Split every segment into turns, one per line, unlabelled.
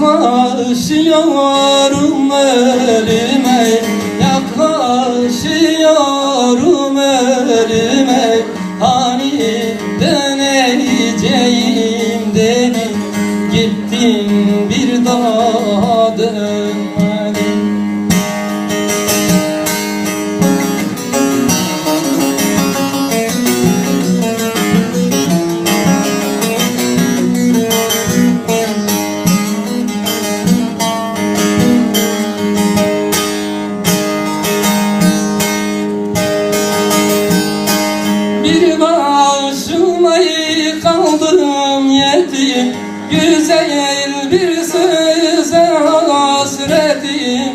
Yaklaşıyorum ölüme Yaklaşıyorum ölüme Hani döneceğim dedim Gittin bir daha dönmedin Bir başıma kaldım yetim Güzel bir söze hasretim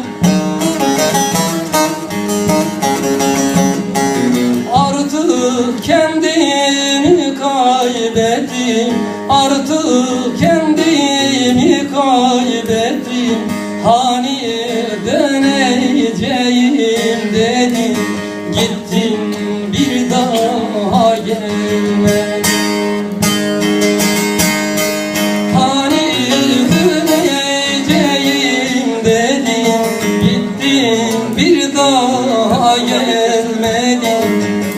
Artık kendimi kaybettim. Artık kendimi kaybettim. Hani döneceğim dedim. Gittim bir daha gelmedin Hani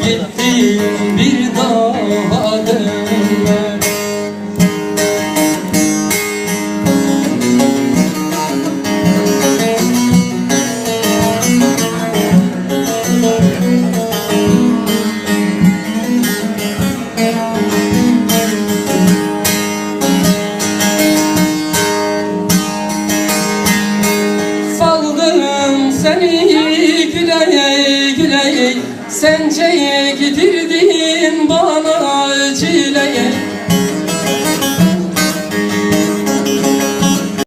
Gittim bir daha dönmedin Sen çektirdin bana çileye